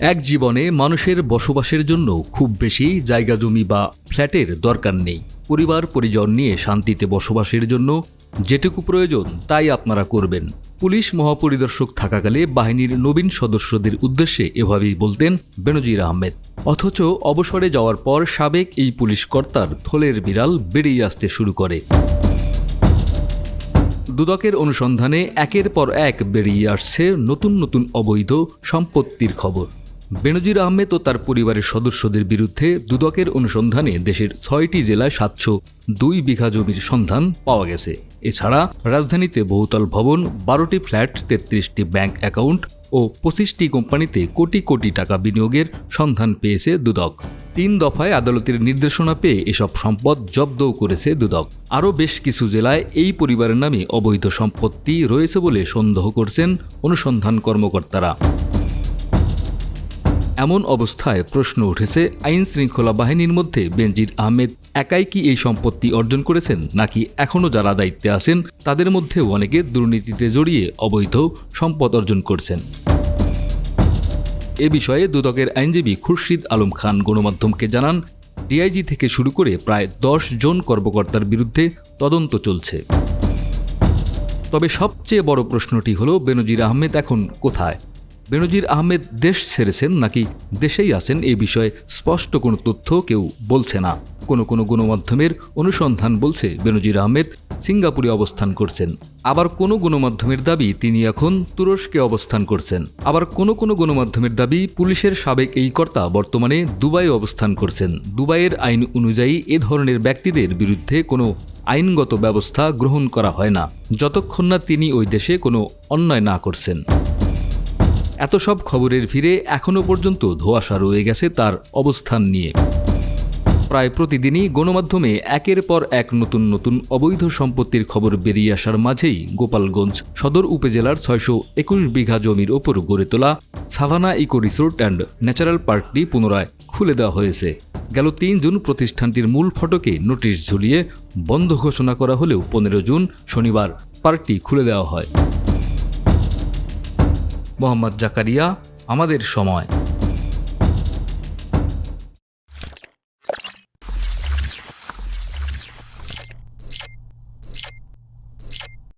এক জীবনে মানুষের বসবাসের জন্য খুব বেশি জায়গা জমি বা ফ্ল্যাটের দরকার নেই। পরিবার, পরিজন নিয়ে শান্তিতে বসবাসের জন্য যেটুকু প্রয়োজন, তাই আপনারা করবেন। পুলিশ মহাপরিদর্শক থাকাকালে বাহিনীর নবীন সদস্যদের উদ্দেশ্যে এভাবেই বলতেন বেনজির আহমেদ। অথচ অবসরে যাওয়ার পর সাবেক এই পুলিশ কর্তার থলের বিড়াল বেরিয়ে আসতে শুরু করে। দুদকের অনুসন্ধানে একের পর এক বেরিয়ে আসছে নতুন নতুন অবৈধ সম্পত্তির খবর। বেনজির আহমেদ ও তার পরিবারের সদস্যদের বিরুদ্ধে দুদকের অনুসন্ধানে দেশের ছয়টি জেলায় সাতশো দুই বিঘা জমির সন্ধান পাওয়া গেছে। এছাড়া রাজধানীতে বহুতল ভবন, বারোটি ফ্ল্যাট, তেত্রিশটি ব্যাংক অ্যাকাউন্ট ও পঁচিশটি কোম্পানিতে কোটি কোটি টাকা বিনিয়োগের সন্ধান পেয়েছে দুদক। তিন দফায় আদালতের নির্দেশনা পেয়ে এসব সম্পদ জব্দও করেছে দুদক। আরও বেশ কিছু জেলায় এই পরিবারের নামে অবৈধ সম্পত্তি রয়েছে বলে সন্দেহ করছেন অনুসন্ধান কর্মকর্তারা। এমন অবস্থায় প্রশ্ন উঠেছে, আইন শৃঙ্খলা বাহিনীর মধ্যে বেনজির আহমেদ একাই কি এই সম্পত্তি অর্জন করেছেন, নাকি এখনও যারা দায়িত্বে আছেন, তাদের মধ্যেও অনেকে দুর্নীতিতে জড়িয়ে অবৈধ সম্পদ অর্জন করছেন। এ বিষয়ে দুদকের আইনজীবী খুরশিদ আলম খান গণমাধ্যমকে জানান, ডিআইজি থেকে শুরু করে প্রায় দশ জন কর্মকর্তার বিরুদ্ধে তদন্ত চলছে। তবে সবচেয়ে বড় প্রশ্নটি হল, বেনজির আহমেদ এখন কোথায়? বেনজির আহমেদ দেশ ছেড়েছেন নাকি দেশেই আছেন এ বিষয়ে স্পষ্ট কোনো তথ্য কেউ বলছে না। কোনো কোনো গণমাধ্যমের অনুসন্ধান বলছে বেনজির আহমেদ সিঙ্গাপুরে অবস্থান করছেন। আবার কোনো গণমাধ্যমের দাবি তিনি এখন তুরস্কে অবস্থান করছেন। আবার কোনো কোনো গণমাধ্যমের দাবি পুলিশের সাবেক এই কর্তা বর্তমানে দুবাই অবস্থান করছেন। দুবাইয়ের আইন অনুযায়ী এ ধরনের ব্যক্তিদের বিরুদ্ধে কোনো আইনগত ব্যবস্থা গ্রহণ করা হয় না। যতক্ষণ না তিনি ওই দেশে কোনো অন্যায় না করছেন। এত সব খবরের ভিড়ে এখনও পর্যন্ত ধোঁয়াশা রয়ে গেছে তার অবস্থান নিয়ে। প্রায় প্রতিদিনই গণমাধ্যমে একের পর এক নতুন নতুন অবৈধ সম্পত্তির খবর বেরিয়ে আসার মাঝেই গোপালগঞ্জ সদর উপজেলার ছয়শো একুশ বিঘা জমির ওপর গড়ে তোলা Savanna Eco Resort and Natural পার্কটি পুনরায় খুলে দেওয়া হয়েছে। গেল তিন জুন প্রতিষ্ঠানটির মূল ফটকে নোটিশ ঝুলিয়ে বন্ধ ঘোষণা করা হলেও পনেরো জুন শনিবার পার্কটি খুলে দেওয়া হয়। মোহাম্মদ জাকারিয়া আমাদের সময়।